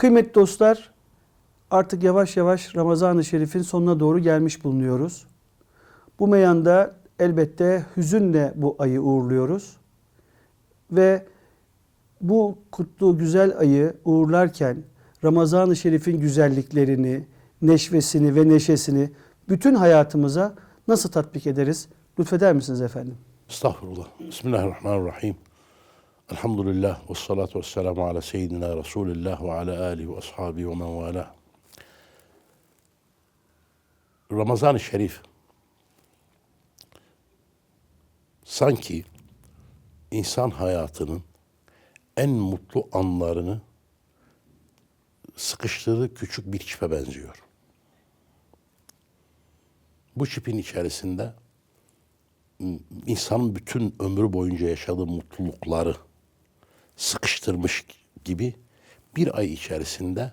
Kıymetli dostlar, artık yavaş yavaş Ramazan-ı Şerif'in sonuna doğru gelmiş bulunuyoruz. Bu meyanda elbette hüzünle bu ayı uğurluyoruz. Ve bu kutlu güzel ayı uğurlarken Ramazan-ı Şerif'in güzelliklerini, neşvesini ve neşesini bütün hayatımıza nasıl tatbik ederiz? Lütfeder misiniz efendim? Estağfurullah. Bismillahirrahmanirrahim. Elhamdülillah ve salatu ve selamu ala seyyidina Resulillah ve ala alihi ve ashabihi ve men vala. Ramazan-ı Şerif sanki insan hayatının en mutlu anlarını sıkıştırdığı küçük bir çipe benziyor. Bu çipin içerisinde insanın bütün ömrü boyunca yaşadığı mutlulukları sıkıştırmış gibi bir ay içerisinde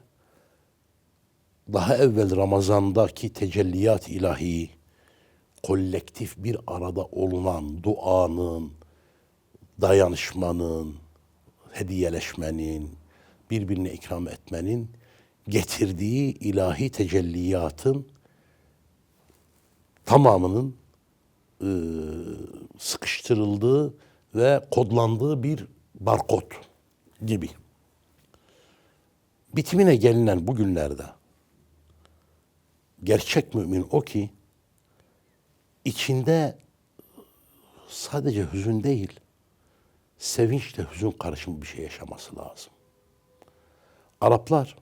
daha evvel Ramazan'daki tecelliyat ilahi kolektif bir arada olunan duanın, dayanışmanın, hediyeleşmenin, birbirine ikram etmenin getirdiği ilahi tecelliyatın tamamının e, sıkıştırıldığı ve kodlandığı bir barkod gibi. Bitimine gelinen bu günlerde gerçek mümin o ki içinde sadece hüzün değil, sevinçle hüzün karışımı bir şey yaşaması lazım. Araplar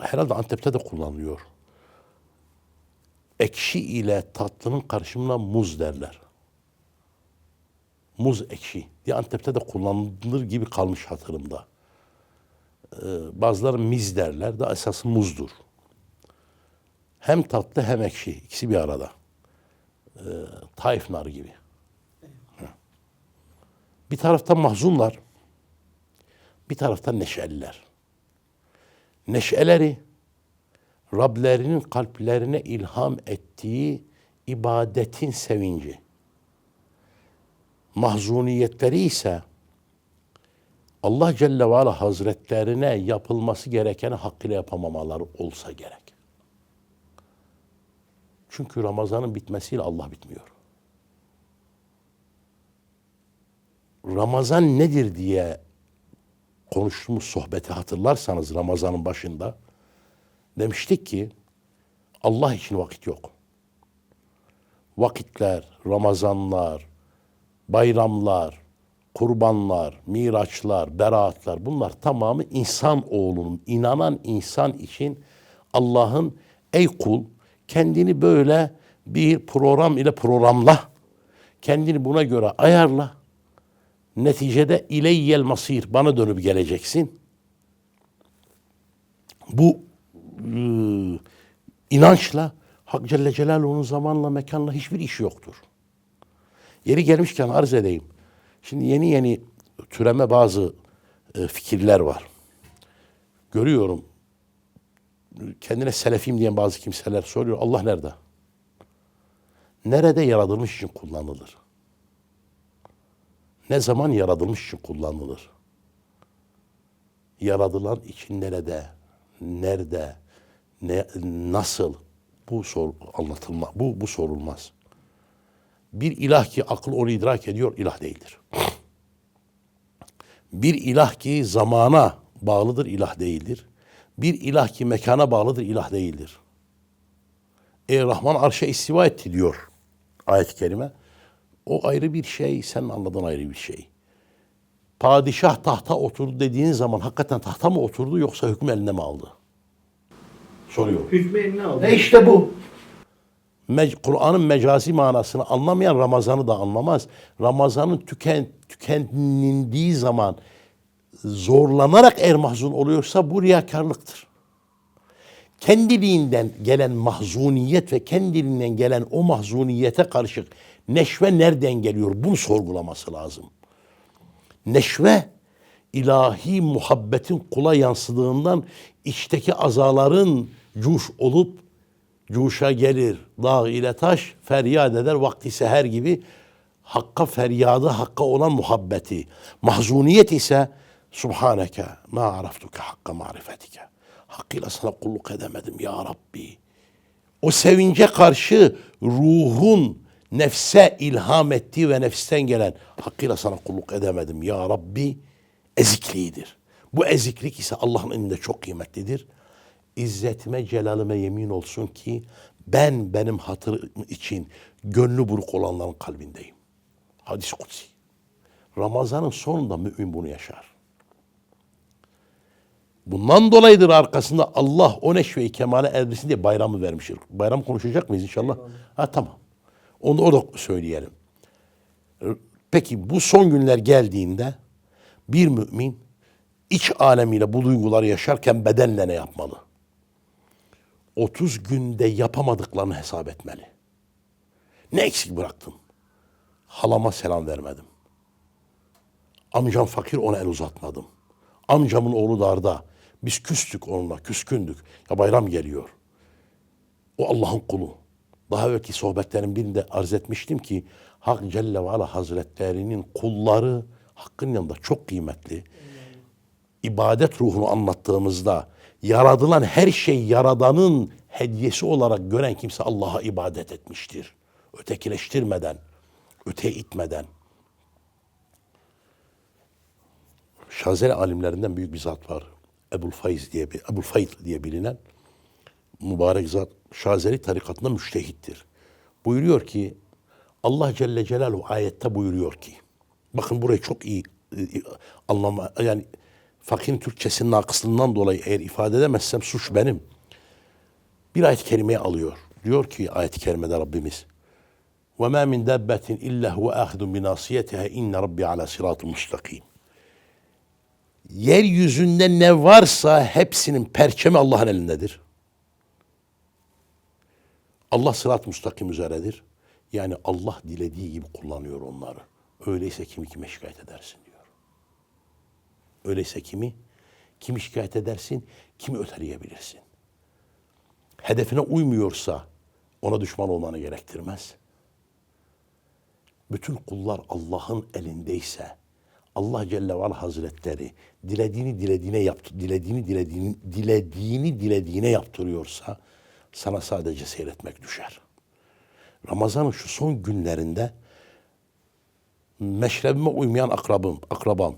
herhalde Antep'te de kullanılıyor ekşi ile tatlının karışımına muz derler. Muz ekşi diye Antep'te de kullanılır gibi kalmış hatırımda. Ee, bazıları miz derler de esası muzdur. Hem tatlı hem ekşi. ikisi bir arada. Ee, Taif narı gibi. Bir taraftan mahzunlar, bir taraftan neşeliler. Neşeleri Rablerinin kalplerine ilham ettiği ibadetin sevinci. Mahzuniyetleri ise Allah Celle ve Ala Hazretlerine yapılması gerekeni hakkıyla yapamamaları olsa gerek. Çünkü Ramazan'ın bitmesiyle Allah bitmiyor. Ramazan nedir diye konuştuğumuz sohbeti hatırlarsanız Ramazan'ın başında demiştik ki Allah için vakit yok. Vakitler, Ramazanlar, bayramlar, kurbanlar, miraçlar, beraatler bunlar tamamı insan oğlunun, inanan insan için Allah'ın ey kul kendini böyle bir program ile programla. Kendini buna göre ayarla. Neticede ileyyel masir bana dönüp geleceksin. Bu inançla Hak Celle Celaluhu'nun zamanla mekanla hiçbir işi yoktur. Yeri gelmişken arz edeyim. Şimdi yeni yeni türeme bazı e, fikirler var. Görüyorum. Kendine selefim diyen bazı kimseler soruyor. Allah nerede? Nerede yaratılmış için kullanılır? Ne zaman yaratılmış için kullanılır? Yaratılan için nerede? Nerede? Ne, nasıl? Bu sor anlatılma. Bu bu sorulmaz. Bir ilah ki akıl onu idrak ediyor ilah değildir. Bir ilah ki zamana bağlıdır ilah değildir. Bir ilah ki mekana bağlıdır ilah değildir. Ey Rahman arşa istiva etti diyor ayet-i kerime. O ayrı bir şey, sen anladığın ayrı bir şey. Padişah tahta oturdu dediğin zaman hakikaten tahta mı oturdu yoksa hükmü eline mi aldı? Soruyor. Hükmü eline aldı. E işte bu. Me- Kur'an'ın mecazi manasını anlamayan Ramazan'ı da anlamaz. Ramazan'ın tüken, tükendiği zaman zorlanarak eğer mahzun oluyorsa bu riyakarlıktır. Kendiliğinden gelen mahzuniyet ve kendiliğinden gelen o mahzuniyete karışık neşve nereden geliyor? Bunu sorgulaması lazım. Neşve ilahi muhabbetin kula yansıdığından içteki azaların cuş olup Cuşa gelir dağ ile taş feryat eder vakti seher gibi Hakka feryadı, Hakka olan muhabbeti. Mahzuniyet ise Subhaneke ma araftuke hakka marifetike. Hakkıyla sana kulluk edemedim ya Rabbi. O sevince karşı ruhun nefse ilham ettiği ve nefisten gelen hakkıyla sana kulluk edemedim ya Rabbi ezikliğidir. Bu eziklik ise Allah'ın elinde çok kıymetlidir. İzzetime, celalime yemin olsun ki ben benim hatırım için gönlü buruk olanların kalbindeyim. Hadis kutsi. Ramazanın sonunda mümin bunu yaşar. Bundan dolayıdır arkasında Allah o neşve-i kemale erdirsin diye bayramı vermiştir. Bayram konuşacak mıyız inşallah? Ha tamam. Onu orada söyleyelim. Peki bu son günler geldiğinde bir mümin iç alemiyle bu duyguları yaşarken bedenle ne yapmalı? 30 günde yapamadıklarını hesap etmeli. Ne eksik bıraktım? Halama selam vermedim. Amcam fakir ona el uzatmadım. Amcamın oğlu darda. Biz küstük onunla, küskündük. Ya bayram geliyor. O Allah'ın kulu. Daha evvelki sohbetlerin birinde arz etmiştim ki Hak Celle ve Ala Hazretlerinin kulları Hakk'ın yanında çok kıymetli. İbadet ruhunu anlattığımızda yaradılan her şey yaradanın hediyesi olarak gören kimse Allah'a ibadet etmiştir. Ötekileştirmeden, öteye itmeden. Şazeli alimlerinden büyük bir zat var. Ebul Faiz diye bir Ebul Fayd diye bilinen mübarek zat Şazeli tarikatında müştehittir. Buyuruyor ki Allah Celle Celaluhu ayette buyuruyor ki bakın burayı çok iyi e, e, anlama yani fakihin Türkçesinin akısından dolayı eğer ifade edemezsem suç benim. Bir ayet-i kerimeye alıyor. Diyor ki ayet-i kerimede Rabbimiz ve ma min dabbetin illa huve ahidun bi nasiyetiha inne rabbi ala siratun mustakim. Yeryüzünde ne varsa hepsinin perçemi Allah'ın elindedir. Allah sırat mustakim üzeredir. Yani Allah dilediği gibi kullanıyor onları. Öyleyse kimi kime şikayet edersin? Öyleyse kimi kimi şikayet edersin, kimi öteleyebilirsin. Hedefine uymuyorsa ona düşman olmanı gerektirmez. Bütün kullar Allah'ın elindeyse Allah Celle ve Ala Hazretleri dilediğini dilediğine yaptı, dilediğini dilediğini dilediğini dilediğine yaptırıyorsa sana sadece seyretmek düşer. Ramazan'ın şu son günlerinde meşrebime uymayan akrabım, akrabam,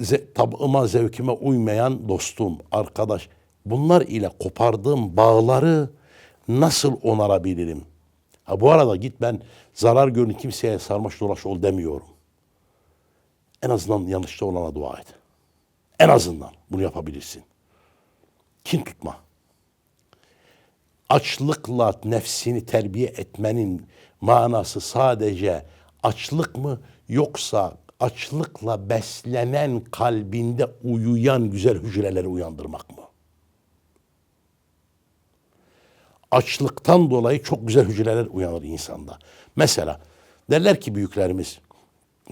ze, tabıma, zevkime uymayan dostum, arkadaş, bunlar ile kopardığım bağları nasıl onarabilirim? Ha bu arada git ben zarar görün kimseye sarmaş dolaş ol demiyorum. En azından yanlışta olana dua et. En azından bunu yapabilirsin. Kin tutma. Açlıkla nefsini terbiye etmenin manası sadece açlık mı yoksa açlıkla beslenen kalbinde uyuyan güzel hücreleri uyandırmak mı? Açlıktan dolayı çok güzel hücreler uyanır insanda. Mesela derler ki büyüklerimiz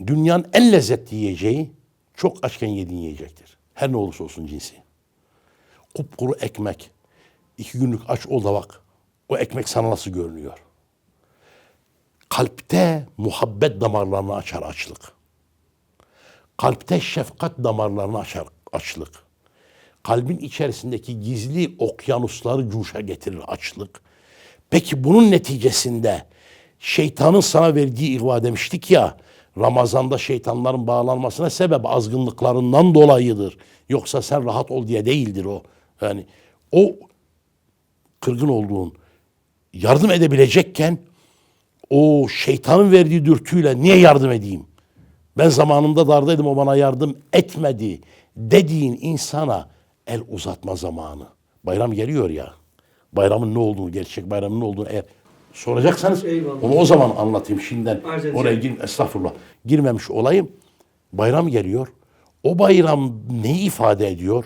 dünyanın en lezzetli yiyeceği çok açken yediğin yiyecektir. Her ne olursa olsun cinsi. Kupkuru ekmek. iki günlük aç ol da bak. O ekmek sana nasıl görünüyor? Kalpte muhabbet damarlarını açar açlık. Kalpte şefkat damarlarını açar açlık. Kalbin içerisindeki gizli okyanusları cuşa getirir açlık. Peki bunun neticesinde şeytanın sana verdiği ihva demiştik ya, Ramazan'da şeytanların bağlanmasına sebep azgınlıklarından dolayıdır. Yoksa sen rahat ol diye değildir o. Yani o kırgın olduğun, yardım edebilecekken o şeytanın verdiği dürtüyle niye yardım edeyim? Ben zamanında dardaydım o bana yardım etmedi dediğin insana el uzatma zamanı. Bayram geliyor ya. Bayramın ne olduğunu, gerçek bayramın ne olduğunu eğer soracaksanız Eyvallah. onu o zaman anlatayım şimdiden. Edeceğim. Oraya gir, estağfurullah. Girmemiş olayım. Bayram geliyor. O bayram neyi ifade ediyor?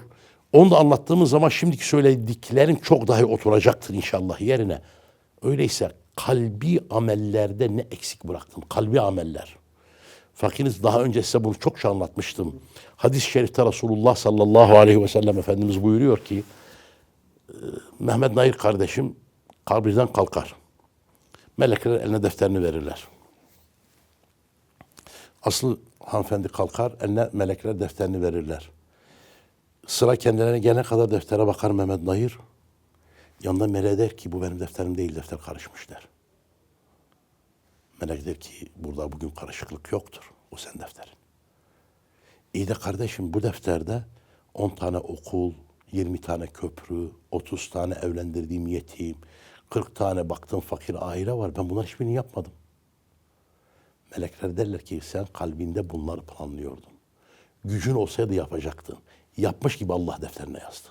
Onu da anlattığımız zaman şimdiki söylediklerim çok daha iyi oturacaktır inşallah yerine. Öyleyse kalbi amellerde ne eksik bıraktın? Kalbi ameller. Fakiriz daha önce size bunu çokça anlatmıştım. Hadis-i şerifte Resulullah sallallahu aleyhi ve sellem Efendimiz buyuruyor ki e, Mehmet Nair kardeşim kabirden kalkar. Melekler eline defterini verirler. Asıl hanımefendi kalkar, eline melekler defterini verirler. Sıra kendilerine gelene kadar deftere bakar Mehmet Nayır. Yanında meleğe der ki bu benim defterim değil, defter karışmış der. Melek der ki burada bugün karışıklık yoktur. O sen defterin. İyi de kardeşim bu defterde 10 tane okul, 20 tane köprü, 30 tane evlendirdiğim yetim, 40 tane baktığım fakir aile var. Ben bunlar hiçbirini yapmadım. Melekler derler ki sen kalbinde bunları planlıyordun. Gücün olsaydı yapacaktın. Yapmış gibi Allah defterine yazdı.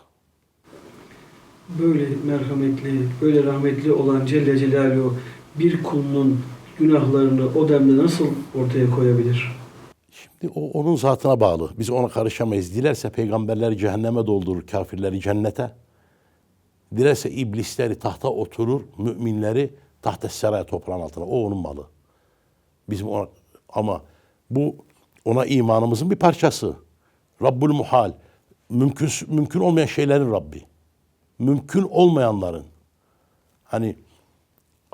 Böyle merhametli, böyle rahmetli olan Celle Celaluhu bir kulunun günahlarını o demde nasıl ortaya koyabilir? Şimdi o onun zatına bağlı. Biz ona karışamayız. Dilerse peygamberleri cehenneme doldurur, kafirleri cennete. Dilerse iblisleri tahta oturur, müminleri tahta seraya toprağın altına. O onun malı. Bizim ona, ama bu ona imanımızın bir parçası. Rabbul muhal. Mümkün, mümkün olmayan şeylerin Rabbi. Mümkün olmayanların. Hani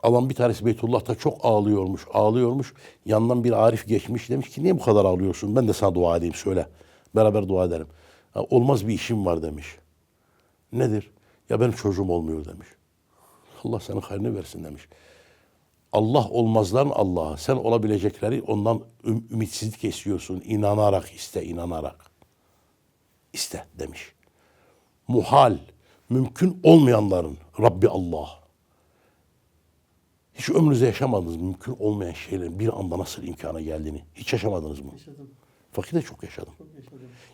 Alan bir tanesi Beytullah'ta çok ağlıyormuş, ağlıyormuş. Yandan bir Arif geçmiş demiş ki niye bu kadar ağlıyorsun? Ben de sana dua edeyim söyle. Beraber dua edelim. "Ya olmaz bir işim var demiş. Nedir? Ya benim çocuğum olmuyor demiş. Allah senin hayrını versin demiş. Allah olmazların Allah'a. Sen olabilecekleri ondan üm- ümitsizlik istiyorsun. İnanarak iste, inanarak. İste demiş. Muhal, mümkün olmayanların Rabbi Allah. Hiç ömrünüzde yaşamadınız mümkün olmayan şeylerin bir anda nasıl imkana geldiğini. Hiç yaşamadınız mı? Fakir de çok yaşadım.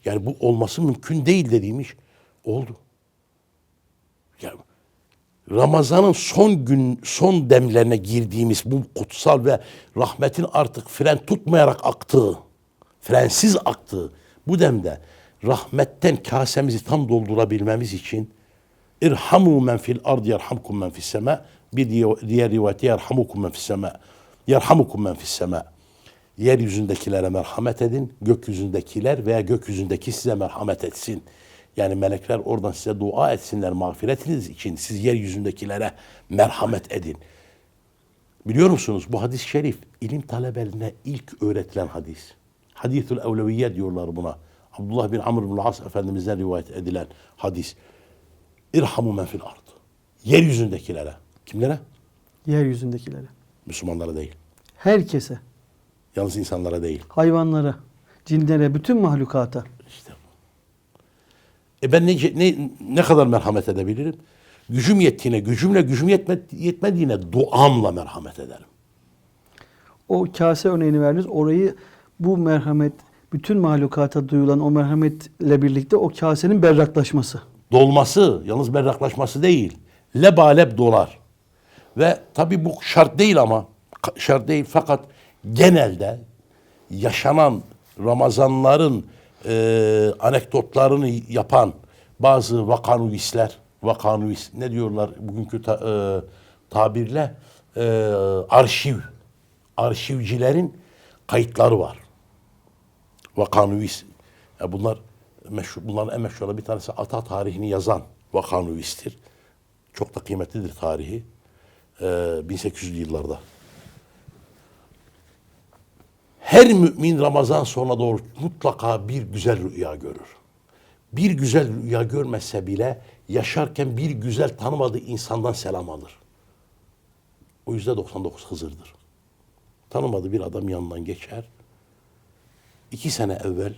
Yani bu olması mümkün değil dediğim iş oldu. Yani Ramazan'ın son gün, son demlerine girdiğimiz bu kutsal ve rahmetin artık fren tutmayarak aktığı, frensiz aktığı bu demde rahmetten kasemizi tam doldurabilmemiz için İrhamu men fil ardı yerhamkum men fis sema. Bir diğer rivayette yerhamukum men fis sema. Yerhamukum men fis sema. Yeryüzündekilere merhamet edin. Gökyüzündekiler veya gökyüzündeki size merhamet etsin. Yani melekler oradan size dua etsinler mağfiretiniz için. Siz yeryüzündekilere merhamet edin. Biliyor musunuz bu hadis-i şerif ilim talebelerine ilk öğretilen hadis. Hadithül evleviyye diyorlar buna. Abdullah bin Amr bin As Efendimiz'den rivayet edilen hadis. İrhamu men fil ard. Yeryüzündekilere. Kimlere? Yeryüzündekilere. Müslümanlara değil. Herkese, Yalnız insanlara değil. hayvanlara, cinlere, bütün mahlukata. İşte. E ben ne, ne, ne kadar merhamet edebilirim? Gücüm yettiğine, gücümle gücüm yetme, yetmediğine duamla merhamet ederim. O kase örneğini verdiniz. Orayı bu merhamet, bütün mahlukata duyulan o merhametle birlikte o kasenin berraklaşması. Dolması, yalnız berraklaşması değil. Lebalep dolar. Ve tabii bu şart değil ama, şart değil fakat genelde yaşanan Ramazanların e, anekdotlarını yapan bazı vakanuvisler, vakanuvis ne diyorlar bugünkü ta- e, tabirle e, arşiv, arşivcilerin kayıtları var. Vakanuvis. Ya bunlar meşhur, bunların en meşhur bir tanesi ata tarihini yazan Vakanuvis'tir. Çok da kıymetlidir tarihi. Ee, 1800'lü yıllarda. Her mümin Ramazan sonuna doğru mutlaka bir güzel rüya görür. Bir güzel rüya görmese bile yaşarken bir güzel tanımadığı insandan selam alır. O yüzde 99 Hızır'dır. Tanımadığı bir adam yanından geçer. İki sene evvel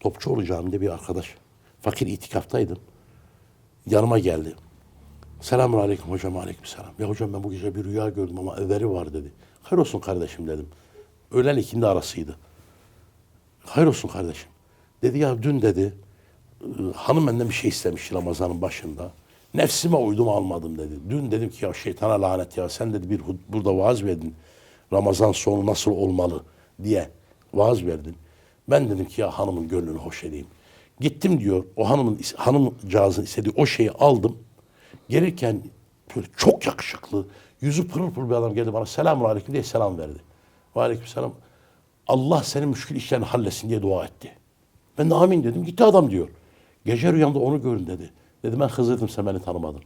Topçuoğlu Camii'nde bir arkadaş. Fakir itikaftaydım. Yanıma geldi. Selamun aleyküm hocam aleyküm selam. Ya hocam ben bu gece bir rüya gördüm ama evveri var dedi. Hayır olsun kardeşim dedim. Öğlen ikindi arasıydı. Hayır olsun kardeşim. Dedi ya dün dedi hanım benden bir şey istemiş Ramazan'ın başında. Nefsime uydum almadım dedi. Dün dedim ki ya şeytana lanet ya sen dedi bir burada vaaz verdin. Ramazan sonu nasıl olmalı diye vaaz verdin. Ben dedim ki ya hanımın gönlünü hoş edeyim. Gittim diyor o hanımın hanımcağızın istediği o şeyi aldım. Gelirken böyle çok yakışıklı, yüzü pırıl pırıl bir adam geldi bana selamun aleyküm diye selam verdi. Ve aleyküm selam. Allah senin müşkül işlerini halletsin diye dua etti. Ben de amin dedim. Gitti adam diyor. Gece rüyamda onu görün dedi. Dedim ben Hızır'dım sen beni tanımadın.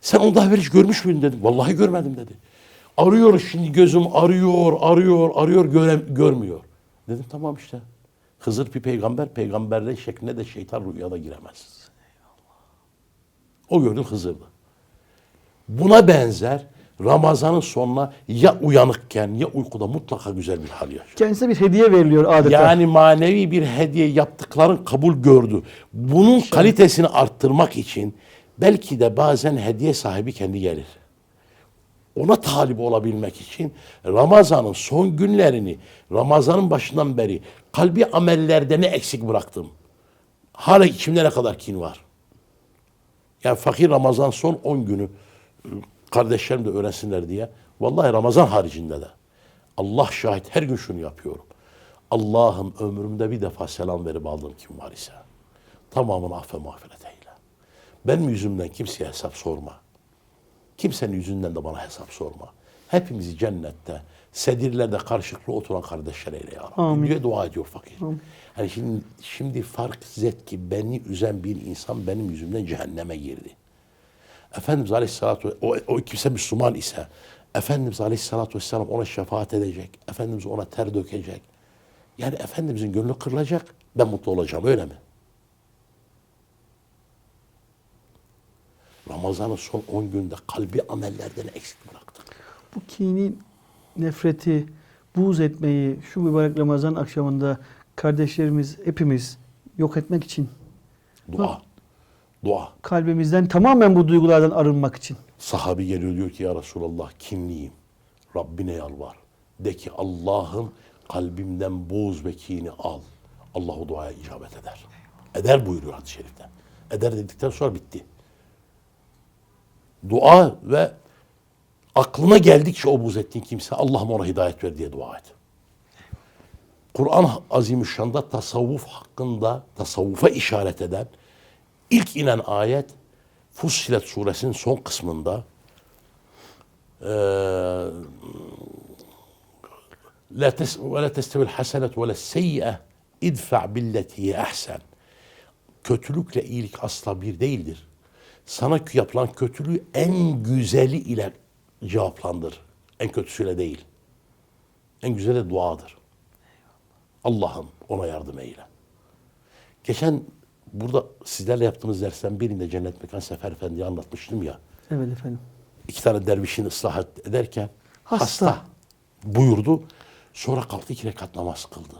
Sen onu daha evvel hiç görmüş müydün dedim. Vallahi görmedim dedi. Arıyor şimdi gözüm arıyor, arıyor, arıyor göre- görmüyor. Dedim tamam işte. Hızır bir peygamber, peygamberle şekline de şeytan rüyada giremez. O gördün Hızır'dı. Buna benzer Ramazan'ın sonuna ya uyanıkken ya uykuda mutlaka güzel bir hal yaşıyor. Kendisine bir hediye veriliyor adeta. Yani manevi bir hediye yaptıkların kabul gördü. Bunun kalitesini arttırmak için belki de bazen hediye sahibi kendi gelir. Ona talip olabilmek için Ramazan'ın son günlerini, Ramazan'ın başından beri kalbi amellerde ne eksik bıraktım? Hala içimde ne kadar kin var? Yani fakir Ramazan son 10 günü e, kardeşlerim de öğrensinler diye. Vallahi Ramazan haricinde de. Allah şahit her gün şunu yapıyorum. Allah'ım ömrümde bir defa selam verip aldığım kim var ise tamamını affe mağfiret eyle. Benim yüzümden kimseye hesap sorma. Kimsenin yüzünden de bana hesap sorma. Hepimizi cennette, sedirlerde karşılıklı oturan kardeşler eyle ya Rabbi. Amin. Diye dua ediyor fakir. Yani şimdi, şimdi fark zet ki beni üzen bir insan benim yüzümden cehenneme girdi. Efendimiz Aleyhisselatü o, o kimse Müslüman ise Efendimiz Aleyhisselatü Vesselam ona şefaat edecek. Efendimiz ona ter dökecek. Yani Efendimizin gönlü kırılacak. Ben mutlu olacağım öyle mi? Ramazan'ın son 10 günde kalbi amellerden eksik bıraktık. Bu kini, nefreti, buğz etmeyi şu mübarek Ramazan akşamında kardeşlerimiz hepimiz yok etmek için Dua. Dua. kalbimizden tamamen bu duygulardan arınmak için. Sahabi geliyor diyor ki ya Resulallah kinliyim. Rabbine yalvar. De ki Allah'ım kalbimden boz ve kini al. Allah o duaya icabet eder. Eder buyuruyor hadis-i şerifte. Eder dedikten sonra bitti. Dua ve aklına geldikçe o buz ettiğin kimse Allah'ım ona hidayet ver diye dua et. Kur'an Azimüşşan'da tasavvuf hakkında tasavvufa işaret eden ilk inen ayet Fussilet suresinin son kısmında la tes ve la testevi'l hasenet ve la seyyi'e idfa billeti ahsen. Kötülükle iyilik asla bir değildir. Sana yapılan kötülüğü en güzeli ile cevaplandır. En kötüsüyle değil. En güzeli duadır. Allah'ım ona yardım eyle. Geçen burada sizlerle yaptığımız dersten birinde Cennet Mekan Sefer Efendi'yi anlatmıştım ya. Evet efendim. İki tane dervişin ıslah ederken hasta. Hasta. buyurdu. Sonra kalktı iki rekat namaz kıldı.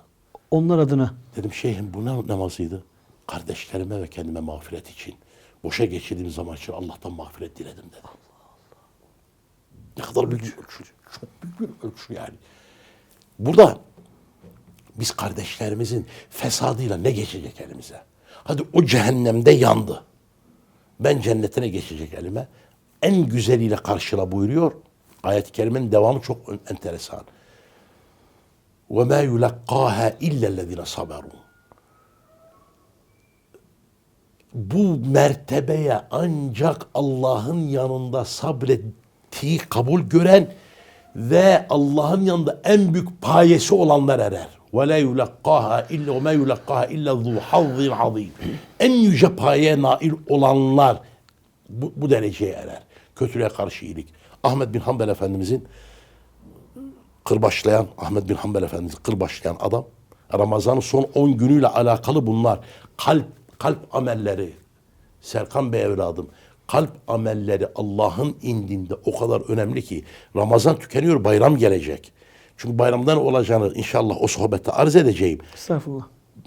Onlar adına. Dedim şeyhim bu ne namazıydı? Kardeşlerime ve kendime mağfiret için. Boşa geçirdiğim zaman için Allah'tan mağfiret diledim dedi. Ne kadar büyük bir ölçü. Çok büyük bir ölçü yani. Burada biz kardeşlerimizin fesadıyla ne geçecek elimize? Hadi o cehennemde yandı. Ben cennetine geçecek elime. En güzeliyle karşıla buyuruyor. Ayet-i kerimenin devamı çok ön- enteresan. وَمَا يُلَقَّاهَا اِلَّا الَّذِينَ صَبَرُوا Bu mertebeye ancak Allah'ın yanında sabrettiği kabul gören ve Allah'ın yanında en büyük payesi olanlar erer. وَلَا يُلَقَّاهَا اِلَّا وَمَا يُلَقَّاهَا اِلَّا ذُو حَظٍ عَظِيمٍ En yüce payeye nail olanlar bu, bu dereceye erer. Kötülüğe karşı iyilik. Ahmet bin Hanbel Efendimizin kırbaçlayan, Ahmet bin Hanbel Efendimiz kırbaçlayan adam. Ramazan'ın son 10 günüyle alakalı bunlar. Kalp, kalp amelleri. Serkan Bey evladım. Kalp amelleri Allah'ın indinde o kadar önemli ki Ramazan tükeniyor, bayram gelecek. Çünkü bayramdan olacağını inşallah o sohbette arz edeceğim. Estağfurullah.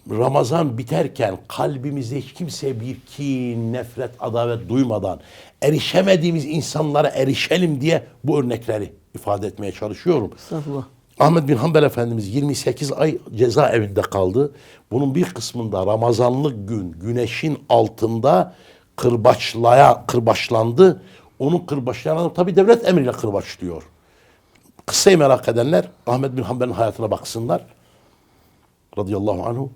Ramazan biterken kalbimizde hiç kimseye bir kin, nefret, adavet duymadan erişemediğimiz insanlara erişelim diye bu örnekleri ifade etmeye çalışıyorum. Estağfurullah. Ahmet bin Hanbel Efendimiz 28 ay cezaevinde kaldı. Bunun bir kısmında Ramazanlık gün güneşin altında kırbaçlaya kırbaçlandı. Onun kırbaçlayan adam tabi devlet emriyle kırbaçlıyor. Kıssayı merak edenler Ahmet bin Hanbel'in hayatına baksınlar. Radıyallahu anhu.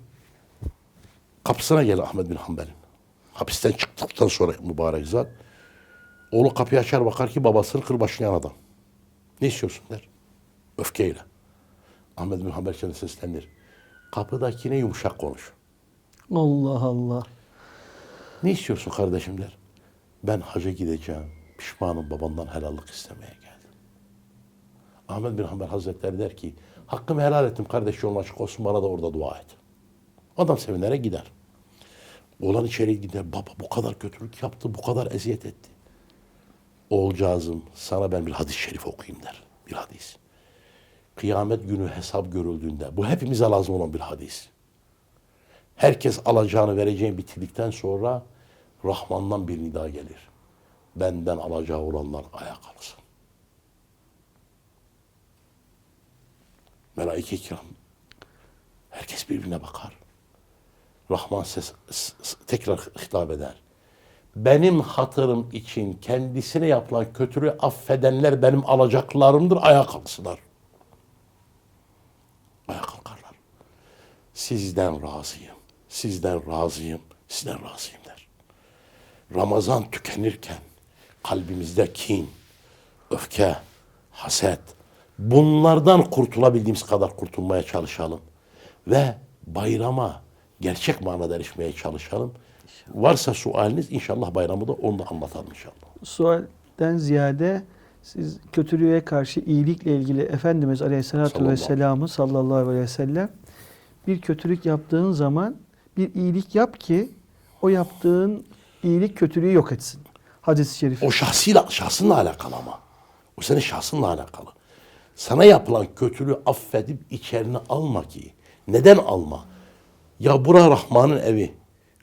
Kapısına gel Ahmet bin Hanbel'in. Hapisten çıktıktan sonra mübarek zat. Oğlu kapıyı açar bakar ki babasını kırbaçlayan adam. Ne istiyorsun der. Öfkeyle. Ahmet bin Hanbel kendine seslenir. Kapıdakine yumuşak konuş. Allah Allah. Ne istiyorsun kardeşim der. Ben haca gideceğim. Pişmanım babandan helallik istemeye geldim. Ahmet bin Hanbel Hazretleri der ki hakkımı helal ettim kardeş yolun açık olsun bana da orada dua et. Adam sevinerek gider. Oğlan içeri gider. Baba bu kadar kötülük yaptı, bu kadar eziyet etti. Oğulcağızım sana ben bir hadis-i şerif okuyayım der. Bir hadis. Kıyamet günü hesap görüldüğünde bu hepimize lazım olan bir hadis. Herkes alacağını vereceğini bitirdikten sonra Rahman'dan bir nida gelir. Benden alacağı olanlar ayağa kalksın. Melaike-i kiram. Herkes birbirine bakar. Rahman ses, tekrar hitap eder. Benim hatırım için kendisine yapılan kötülüğü affedenler benim alacaklarımdır. Ayağa kalksınlar. Ayağa kalkarlar. Sizden razıyım. Sizden razıyım. Sizden razıyım der. Ramazan tükenirken kalbimizde kin, öfke, haset bunlardan kurtulabildiğimiz kadar kurtulmaya çalışalım. Ve bayrama gerçek manada erişmeye çalışalım. Varsa sualiniz inşallah bayramı da onu da anlatalım inşallah. Sualden ziyade siz kötülüğe karşı iyilikle ilgili Efendimiz Aleyhisselatü Sallallahu Vesselam'ın sallallahu aleyhi ve sellem bir kötülük yaptığın zaman bir iyilik yap ki o yaptığın iyilik kötülüğü yok etsin. Hadis-i şerif. O şahsıyla, şahsınla alakalı ama. O senin şahsınla alakalı. Sana yapılan kötülüğü affedip içerine alma ki. Neden alma? Ya bura Rahman'ın evi.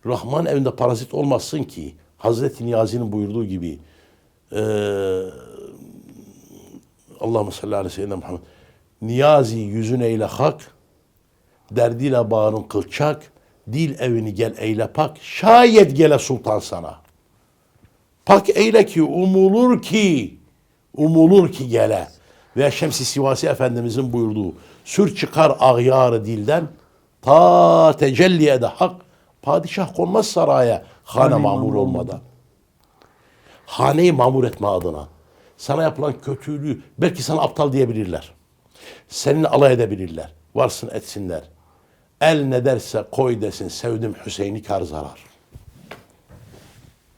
Rahman evinde parazit olmasın ki. Hazreti Niyazi'nin buyurduğu gibi eee Allahümme salli aleyhi ve sellem Muhammed. Niyazi yüzün eyle hak, derdiyle bağrın kılçak, dil evini gel eyle pak, şayet gele sultan sana. Pak eyle ki umulur ki umulur ki gele. Ve Şems-i Sivasi Efendimizin buyurduğu sür çıkar ağyarı dilden ta tecelli ede hak padişah konmaz saraya hane mamur olmadan. Haneyi mamur etme adına. Sana yapılan kötülüğü belki sana aptal diyebilirler. Seninle alay edebilirler. Varsın etsinler. El ne derse koy desin sevdim Hüseyin'i kar zarar.